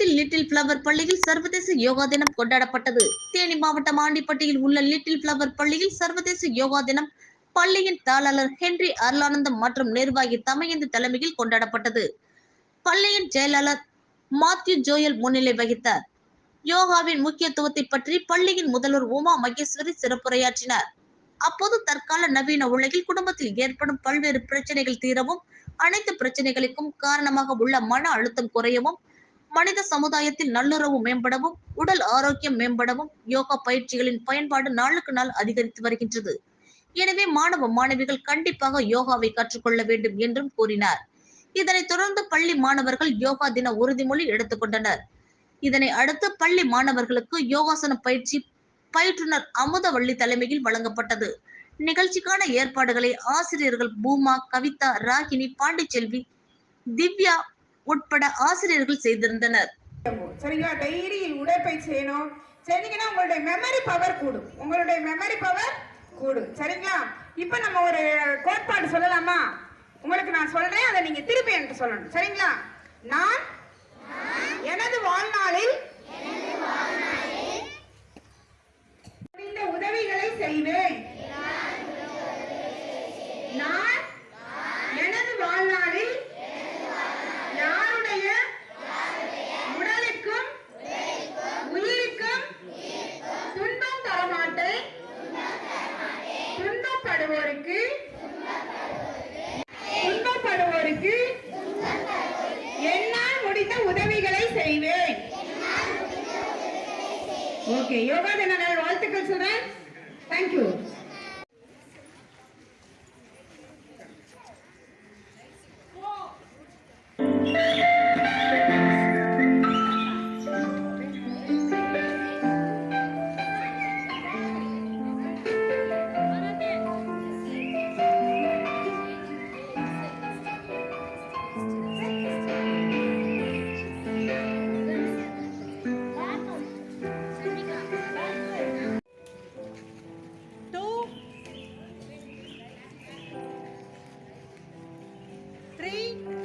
ஈரோட்டில் little flower பள்ளியில் சர்வதேச யோகா தினம் கொண்டாடப்பட்டது. தேனி மாவட்டம் ஆண்டிப்பட்டியில் உள்ள லிட்டில் பிளவர் பள்ளியில் சர்வதேச யோகா தினம் பள்ளியின் தாளர் ஹென்றி அருளானந்தம் மற்றும் நிர்வாகி தமையந்து தலைமையில் கொண்டாடப்பட்டது. பள்ளியின் செயலாளர் மாத்யூ ஜோயல் முன்னிலை வகித்தார். யோகாவின் முக்கியத்துவத்தை பற்றி பள்ளியின் முதல்வர் உமா மகேஸ்வரி சிறப்புரையாற்றினார். அப்போது தற்கால நவீன உலகில் குடும்பத்தில் ஏற்படும் பல்வேறு பிரச்சனைகள் தீரவும் அனைத்து பிரச்சனைகளுக்கும் காரணமாக உள்ள மன அழுத்தம் குறையவும் மனித சமுதாயத்தில் நல்லுறவு மேம்படவும் உடல் ஆரோக்கியம் மேம்படவும் யோகா பயிற்சிகளின் பயன்பாடு நாளுக்கு நாள் அதிகரித்து வருகின்றது. எனவே மாணவ மாணவிகள் கண்டிப்பாக யோகாவை கற்றுக்கொள்ள வேண்டும் என்றும் கூறினார். இதனைத் தொடர்ந்து பள்ளி மாணவர்கள் யோகா தின உறுதிமொழி எடுத்துக்கொண்டனர் இதனை அடுத்து பள்ளி மாணவர்களுக்கு யோகாசன பயிற்சி பயிற்றுனர் அமுதவள்ளி தலைமையில் வழங்கப்பட்டது. நிகழ்ச்சிக்கான ஏற்பாடுகளை ஆசிரியர்கள் பூமா கவிதா ராகினி பாண்டிச்செல்வி திவ்யா உட்பட ஆசிரியர்கள் செய்திருந்தனர். சரிங்களா? டெய்லி உடற்பயிற்சி செய்யணும். செஞ்சீங்கன்னா உங்களுடைய மெமரி பவர் கூடும். உங்களுடைய மெமரி பவர் கூடும். சரிங்களா? இப்போ நம்ம ஒரு கோட்பாடு சொல்லலாமா? உங்களுக்கு நான் சொல்றேன் அதை நீங்க திருப்பி என்று சொல்லணும். சரிங்களா? நான் எனது வாழ்நாளில் உதவிகளை செய்வேன். துன்பப்படுவோருக்கு துன்பப்படுவோருக்கு என்னால் முடிந்த உதவிகளை செய்வேன். ஓகே யோகா தின வாழ்த்துக்கள் சொல்றேன். Thank you three.